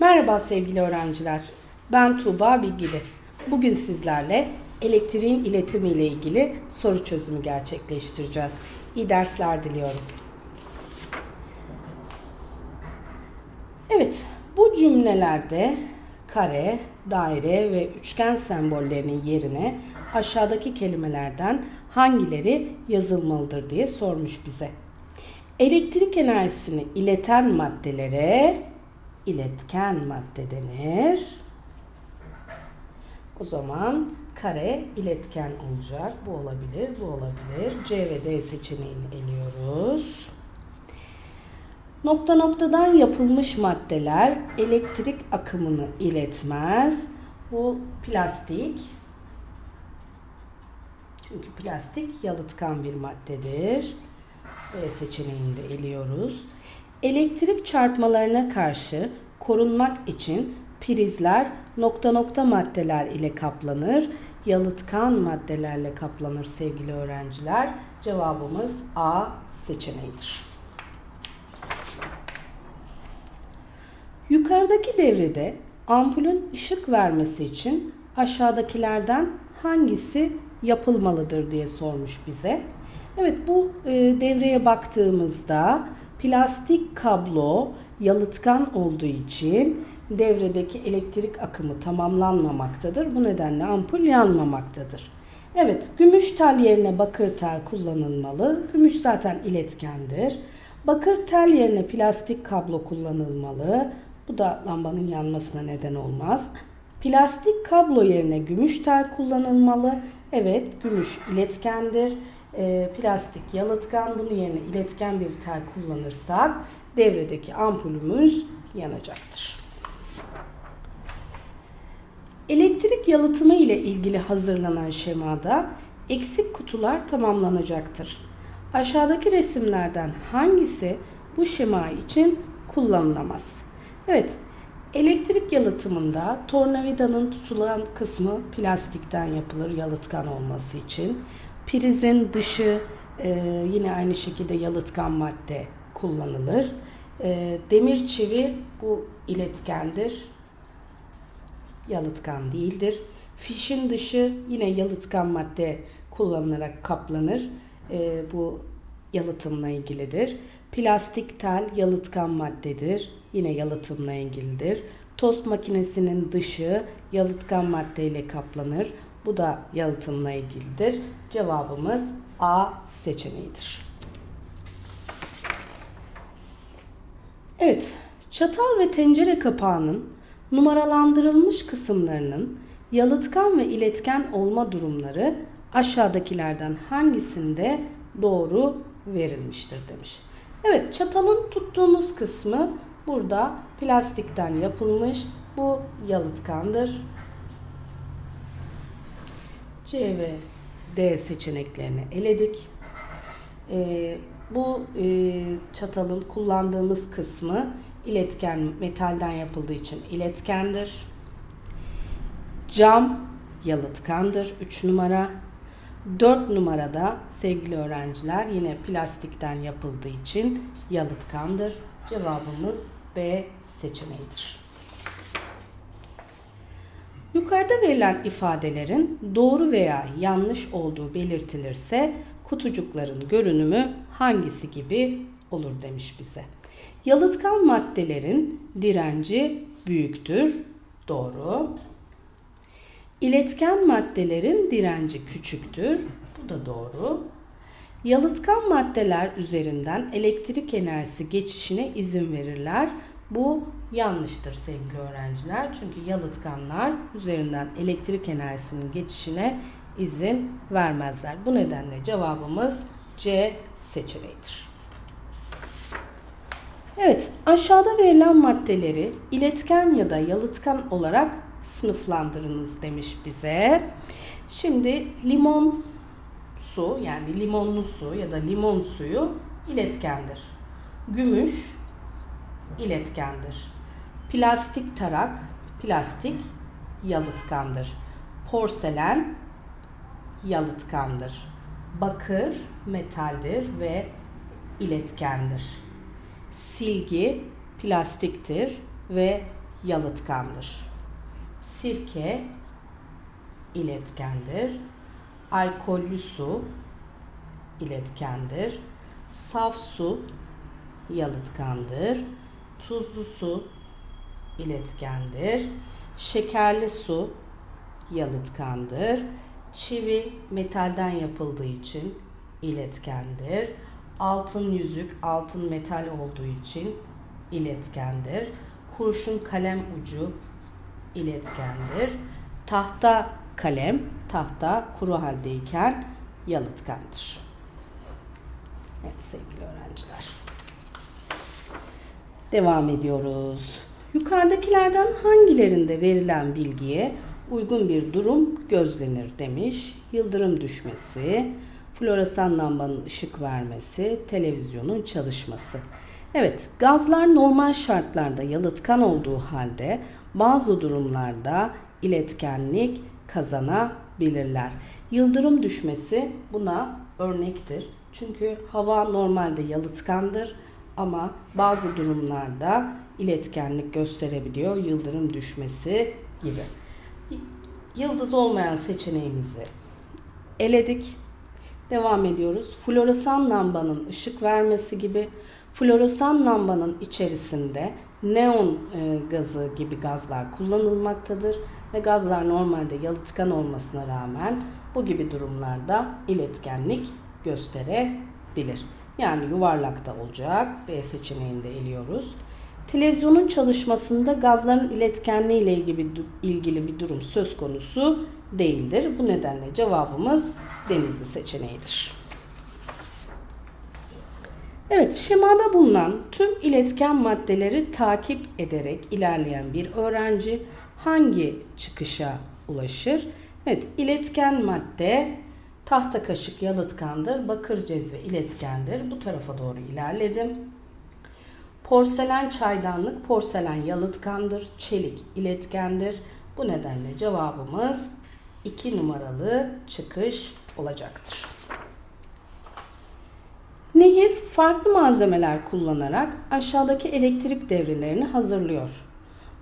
Merhaba sevgili öğrenciler. Ben Tuğba Bilgili. Bugün sizlerle elektriğin iletimi ile ilgili soru çözümü gerçekleştireceğiz. İyi dersler diliyorum. Evet, bu cümlelerde kare, daire ve üçgen sembollerinin yerine aşağıdaki kelimelerden hangileri yazılmalıdır diye sormuş bize. Elektrik enerjisini ileten maddelere iletken madde denir. O zaman kare iletken olacak. Bu olabilir, bu olabilir. C ve D seçeneğini eliyoruz. Nokta noktadan yapılmış maddeler elektrik akımını iletmez. Bu plastik. Çünkü plastik yalıtkan bir maddedir. B seçeneğini de eliyoruz. Elektrik çarpmalarına karşı korunmak için prizler nokta nokta maddeler ile kaplanır. Yalıtkan maddelerle kaplanır sevgili öğrenciler. Cevabımız A seçeneğidir. Yukarıdaki devrede ampulün ışık vermesi için aşağıdakilerden hangisi yapılmalıdır diye sormuş bize. Evet bu e, devreye baktığımızda plastik kablo yalıtkan olduğu için devredeki elektrik akımı tamamlanmamaktadır. Bu nedenle ampul yanmamaktadır. Evet, gümüş tel yerine bakır tel kullanılmalı. Gümüş zaten iletkendir. Bakır tel yerine plastik kablo kullanılmalı. Bu da lambanın yanmasına neden olmaz. Plastik kablo yerine gümüş tel kullanılmalı. Evet, gümüş iletkendir. E, plastik yalıtkan. Bunun yerine iletken bir tel kullanırsak devredeki ampulümüz yanacaktır. Elektrik yalıtımı ile ilgili hazırlanan şemada eksik kutular tamamlanacaktır. Aşağıdaki resimlerden hangisi bu şema için kullanılamaz? Evet, elektrik yalıtımında tornavidanın tutulan kısmı plastikten yapılır yalıtkan olması için. Prizin dışı e, yine aynı şekilde yalıtkan madde kullanılır. E, demir çivi bu iletkendir. Yalıtkan değildir. Fişin dışı yine yalıtkan madde kullanılarak kaplanır. E, bu yalıtımla ilgilidir. Plastik tel yalıtkan maddedir. Yine yalıtımla ilgilidir. Tost makinesinin dışı yalıtkan maddeyle kaplanır. Bu da yalıtımla ilgilidir. Cevabımız A seçeneğidir. Evet, çatal ve tencere kapağının numaralandırılmış kısımlarının yalıtkan ve iletken olma durumları aşağıdakilerden hangisinde doğru verilmiştir demiş. Evet, çatalın tuttuğumuz kısmı burada plastikten yapılmış. Bu yalıtkandır. C ve D seçeneklerini eledik. Ee, bu e, çatalın kullandığımız kısmı iletken metalden yapıldığı için iletkendir. Cam yalıtkandır 3 numara. 4 numarada sevgili öğrenciler yine plastikten yapıldığı için yalıtkandır. Cevabımız B seçeneğidir. Yukarıda verilen ifadelerin doğru veya yanlış olduğu belirtilirse kutucukların görünümü hangisi gibi olur demiş bize. Yalıtkan maddelerin direnci büyüktür. Doğru. İletken maddelerin direnci küçüktür. Bu da doğru. Yalıtkan maddeler üzerinden elektrik enerjisi geçişine izin verirler. Bu yanlıştır sevgili öğrenciler. Çünkü yalıtkanlar üzerinden elektrik enerjisinin geçişine izin vermezler. Bu nedenle cevabımız C seçeneğidir. Evet, aşağıda verilen maddeleri iletken ya da yalıtkan olarak sınıflandırınız demiş bize. Şimdi limon su yani limonlu su ya da limon suyu iletkendir. Gümüş iletkendir. Plastik tarak, plastik yalıtkandır. Porselen yalıtkandır. Bakır metaldir ve iletkendir. Silgi plastiktir ve yalıtkandır. Sirke iletkendir. Alkollü su iletkendir. Saf su yalıtkandır. Tuzlu su iletkendir. Şekerli su yalıtkandır. Çivi metalden yapıldığı için iletkendir. Altın yüzük altın metal olduğu için iletkendir. Kurşun kalem ucu iletkendir. Tahta kalem tahta kuru haldeyken yalıtkandır. Evet sevgili öğrenciler. Devam ediyoruz. Yukarıdakilerden hangilerinde verilen bilgiye uygun bir durum gözlenir demiş. Yıldırım düşmesi, floresan lambanın ışık vermesi, televizyonun çalışması. Evet, gazlar normal şartlarda yalıtkan olduğu halde bazı durumlarda iletkenlik kazanabilirler. Yıldırım düşmesi buna örnektir. Çünkü hava normalde yalıtkandır ama bazı durumlarda iletkenlik gösterebiliyor. Yıldırım düşmesi gibi. Yıldız olmayan seçeneğimizi eledik. Devam ediyoruz. Floresan lambanın ışık vermesi gibi floresan lambanın içerisinde neon e, gazı gibi gazlar kullanılmaktadır ve gazlar normalde yalıtkan olmasına rağmen bu gibi durumlarda iletkenlik gösterebilir. Yani yuvarlakta olacak. B seçeneğinde eliyoruz. Televizyonun çalışmasında gazların iletkenliği ile ilgili, ilgili bir durum söz konusu değildir. Bu nedenle cevabımız denizli seçeneğidir. Evet, şemada bulunan tüm iletken maddeleri takip ederek ilerleyen bir öğrenci hangi çıkışa ulaşır? Evet, iletken madde tahta kaşık yalıtkandır, bakır cezve iletkendir. Bu tarafa doğru ilerledim. Porselen çaydanlık porselen yalıtkandır, çelik iletkendir. Bu nedenle cevabımız 2 numaralı çıkış olacaktır. Nehir farklı malzemeler kullanarak aşağıdaki elektrik devrelerini hazırlıyor.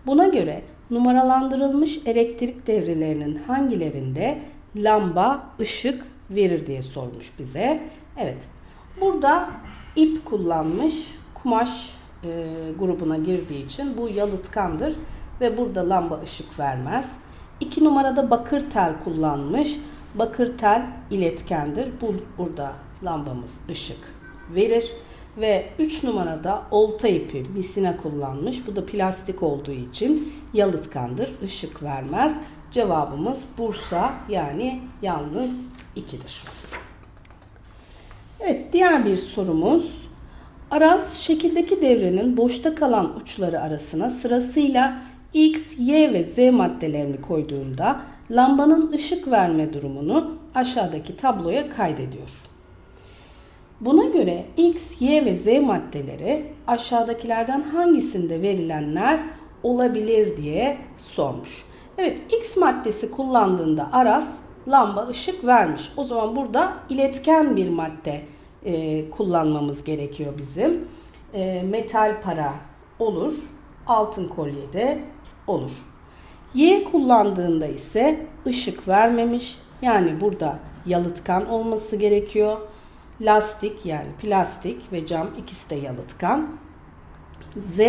Buna göre numaralandırılmış elektrik devrelerinin hangilerinde lamba ışık verir diye sormuş bize. Evet. Burada ip kullanmış. Kumaş e, grubuna girdiği için bu yalıtkandır ve burada lamba ışık vermez. 2 numarada bakır tel kullanmış. Bakır tel iletkendir. Bu, burada lambamız ışık verir. Ve 3 numarada olta ipi misina kullanmış. Bu da plastik olduğu için yalıtkandır. ışık vermez. Cevabımız Bursa yani yalnız 2'dir. Evet diğer bir sorumuz. Araz şekildeki devrenin boşta kalan uçları arasına sırasıyla X, Y ve Z maddelerini koyduğunda lambanın ışık verme durumunu aşağıdaki tabloya kaydediyor. Buna göre X, Y ve Z maddeleri aşağıdakilerden hangisinde verilenler olabilir diye sormuş. Evet X maddesi kullandığında Aras lamba ışık vermiş. O zaman burada iletken bir madde e, kullanmamız gerekiyor bizim. E, metal para olur. Altın kolye de olur. Y kullandığında ise ışık vermemiş. Yani burada yalıtkan olması gerekiyor. Lastik yani plastik ve cam ikisi de yalıtkan. Z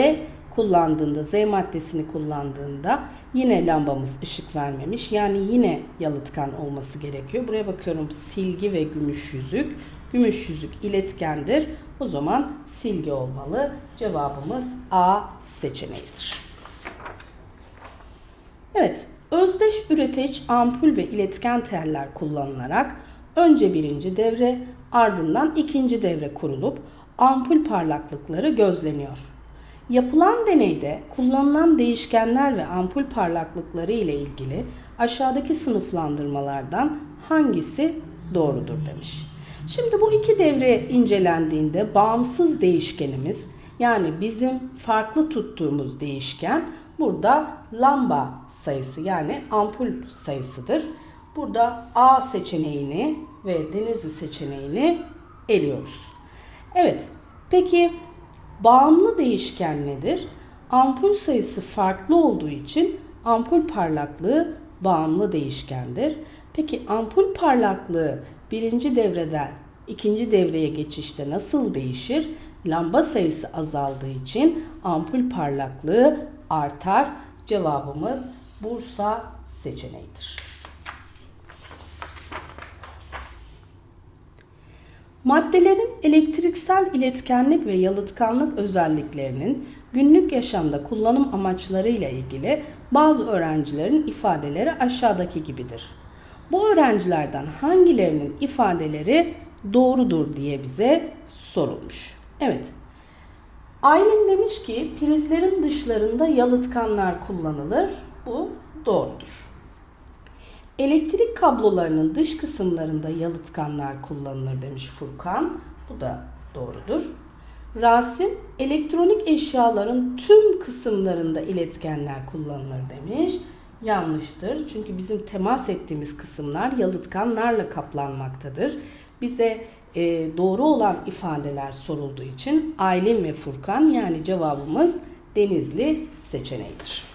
kullandığında, Z maddesini kullandığında yine lambamız ışık vermemiş. Yani yine yalıtkan olması gerekiyor. Buraya bakıyorum silgi ve gümüş yüzük. Gümüş yüzük iletkendir. O zaman silgi olmalı. Cevabımız A seçeneğidir. Evet, özdeş üreteç ampul ve iletken teller kullanılarak önce birinci devre ardından ikinci devre kurulup ampul parlaklıkları gözleniyor. Yapılan deneyde kullanılan değişkenler ve ampul parlaklıkları ile ilgili aşağıdaki sınıflandırmalardan hangisi doğrudur demiş. Şimdi bu iki devre incelendiğinde bağımsız değişkenimiz yani bizim farklı tuttuğumuz değişken burada lamba sayısı yani ampul sayısıdır. Burada A seçeneğini ve Denizli seçeneğini eliyoruz. Evet peki bağımlı değişken nedir? ampul sayısı farklı olduğu için ampul parlaklığı bağımlı değişkendir. Peki ampul parlaklığı birinci devreden ikinci devreye geçişte nasıl değişir? Lamba sayısı azaldığı için ampul parlaklığı artar. Cevabımız Bursa seçeneğidir. Maddelerin elektriksel iletkenlik ve yalıtkanlık özelliklerinin günlük yaşamda kullanım amaçları ile ilgili bazı öğrencilerin ifadeleri aşağıdaki gibidir. Bu öğrencilerden hangilerinin ifadeleri doğrudur diye bize sorulmuş. Evet. Aylin demiş ki prizlerin dışlarında yalıtkanlar kullanılır. Bu doğrudur. Elektrik kablolarının dış kısımlarında yalıtkanlar kullanılır demiş Furkan. Bu da doğrudur. Rasim elektronik eşyaların tüm kısımlarında iletkenler kullanılır demiş. Yanlıştır. Çünkü bizim temas ettiğimiz kısımlar yalıtkanlarla kaplanmaktadır. Bize e, doğru olan ifadeler sorulduğu için Aylin ve Furkan yani cevabımız Denizli seçeneğidir.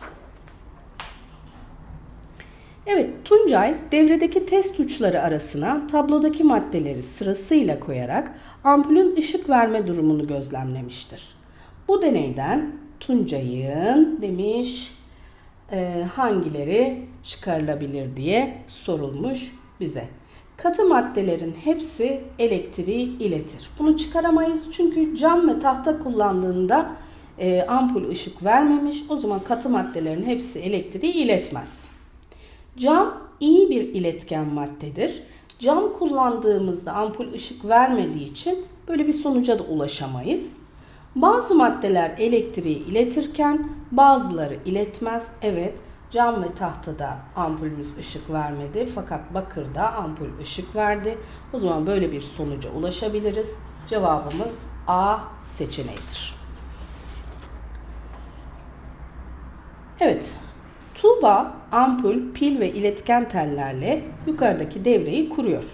Evet, Tuncay devredeki test uçları arasına tablodaki maddeleri sırasıyla koyarak ampulün ışık verme durumunu gözlemlemiştir. Bu deneyden Tuncay'ın demiş e, hangileri çıkarılabilir diye sorulmuş bize. Katı maddelerin hepsi elektriği iletir. Bunu çıkaramayız çünkü cam ve tahta kullandığında e, ampul ışık vermemiş. O zaman katı maddelerin hepsi elektriği iletmez. Cam iyi bir iletken maddedir. Cam kullandığımızda ampul ışık vermediği için böyle bir sonuca da ulaşamayız. Bazı maddeler elektriği iletirken bazıları iletmez. Evet cam ve tahtada ampulümüz ışık vermedi fakat bakırda ampul ışık verdi. O zaman böyle bir sonuca ulaşabiliriz. Cevabımız A seçeneğidir. Evet, Tuğba ampul, pil ve iletken tellerle yukarıdaki devreyi kuruyor.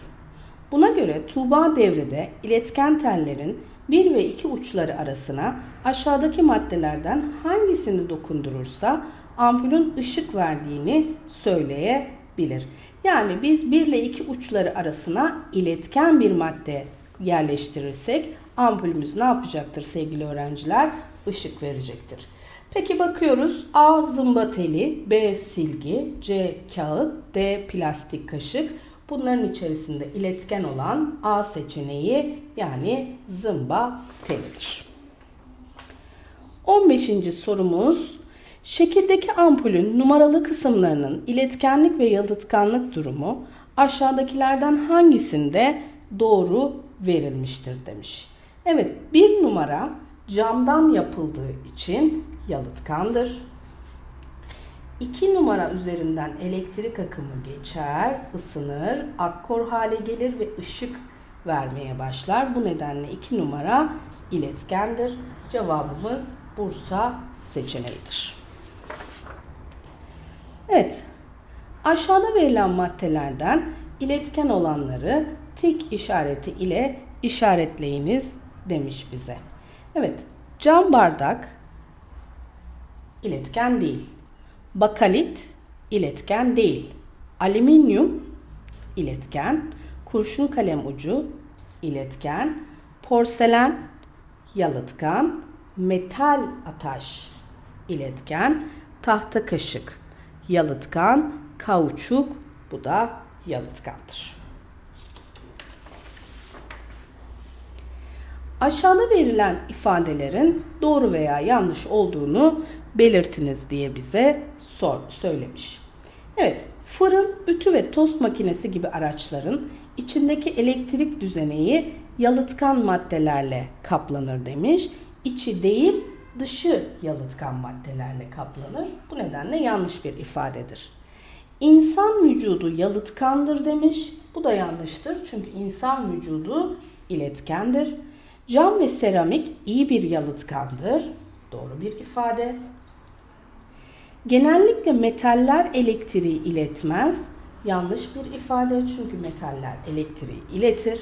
Buna göre Tuğba devrede iletken tellerin 1 ve 2 uçları arasına aşağıdaki maddelerden hangisini dokundurursa ampulün ışık verdiğini söyleyebilir. Yani biz 1 ile 2 uçları arasına iletken bir madde yerleştirirsek ampulümüz ne yapacaktır sevgili öğrenciler? Işık verecektir. Peki bakıyoruz. A zımba teli, B silgi, C kağıt, D plastik kaşık. Bunların içerisinde iletken olan A seçeneği yani zımba telidir. 15. sorumuz Şekildeki ampulün numaralı kısımlarının iletkenlik ve yalıtkanlık durumu aşağıdakilerden hangisinde doğru verilmiştir demiş. Evet bir numara camdan yapıldığı için yalıtkandır. 2 numara üzerinden elektrik akımı geçer, ısınır, akkor hale gelir ve ışık vermeye başlar. Bu nedenle 2 numara iletkendir. Cevabımız Bursa seçeneğidir. Evet. Aşağıda verilen maddelerden iletken olanları tik işareti ile işaretleyiniz demiş bize. Evet. Cam bardak iletken değil. Bakalit iletken değil. Alüminyum iletken. Kurşun kalem ucu iletken. Porselen yalıtkan. Metal ataş iletken. Tahta kaşık yalıtkan. Kauçuk bu da yalıtkandır. Aşağıda verilen ifadelerin doğru veya yanlış olduğunu belirtiniz diye bize sor, söylemiş. Evet, fırın, ütü ve tost makinesi gibi araçların içindeki elektrik düzeneği yalıtkan maddelerle kaplanır demiş. İçi değil, dışı yalıtkan maddelerle kaplanır. Bu nedenle yanlış bir ifadedir. İnsan vücudu yalıtkandır demiş. Bu da yanlıştır. Çünkü insan vücudu iletkendir. Cam ve seramik iyi bir yalıtkandır. Doğru bir ifade. Genellikle metaller elektriği iletmez. Yanlış bir ifade çünkü metaller elektriği iletir.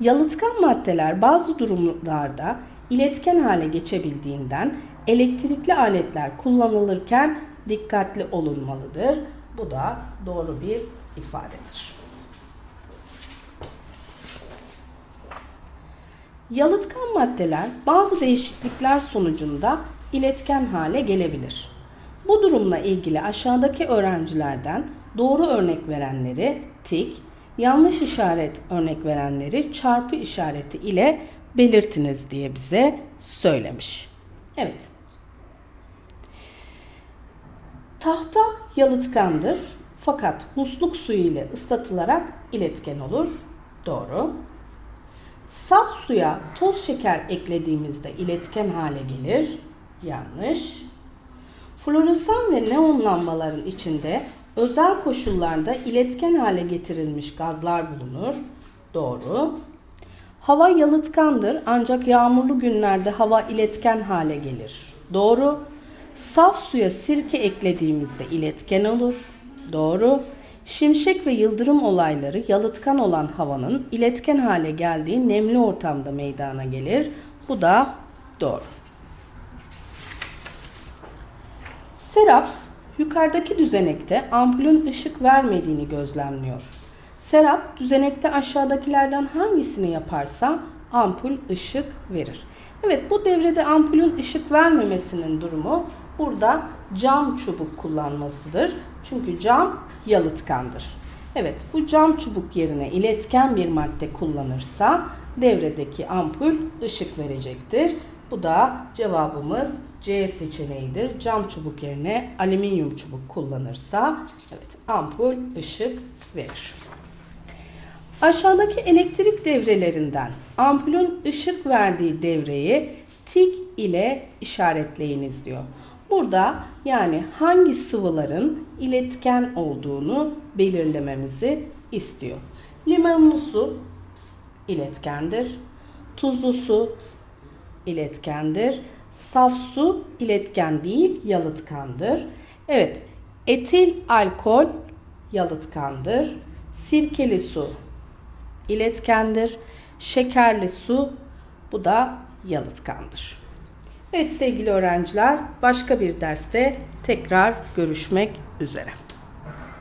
Yalıtkan maddeler bazı durumlarda iletken hale geçebildiğinden elektrikli aletler kullanılırken dikkatli olunmalıdır. Bu da doğru bir ifadedir. Yalıtkan maddeler bazı değişiklikler sonucunda iletken hale gelebilir. Bu durumla ilgili aşağıdaki öğrencilerden doğru örnek verenleri tik, yanlış işaret örnek verenleri çarpı işareti ile belirtiniz diye bize söylemiş. Evet. Tahta yalıtkandır fakat musluk suyu ile ıslatılarak iletken olur. Doğru. Saf suya toz şeker eklediğimizde iletken hale gelir. Yanlış. Floresan ve neon lambaların içinde özel koşullarda iletken hale getirilmiş gazlar bulunur. Doğru. Hava yalıtkandır ancak yağmurlu günlerde hava iletken hale gelir. Doğru. Saf suya sirke eklediğimizde iletken olur. Doğru. Şimşek ve yıldırım olayları yalıtkan olan havanın iletken hale geldiği nemli ortamda meydana gelir. Bu da doğru. Serap yukarıdaki düzenekte ampulün ışık vermediğini gözlemliyor. Serap düzenekte aşağıdakilerden hangisini yaparsa ampul ışık verir. Evet bu devrede ampulün ışık vermemesinin durumu burada cam çubuk kullanmasıdır. Çünkü cam yalıtkandır. Evet bu cam çubuk yerine iletken bir madde kullanırsa devredeki ampul ışık verecektir. Bu da cevabımız C seçeneğidir. Cam çubuk yerine alüminyum çubuk kullanırsa evet ampul ışık verir. Aşağıdaki elektrik devrelerinden ampulün ışık verdiği devreyi tik ile işaretleyiniz diyor. Burada yani hangi sıvıların iletken olduğunu belirlememizi istiyor. Limonlu su iletkendir. Tuzlu su iletkendir. Saf su iletken değil, yalıtkandır. Evet, etil alkol yalıtkandır. Sirkeli su iletkendir. Şekerli su bu da yalıtkandır. Evet sevgili öğrenciler, başka bir derste tekrar görüşmek üzere.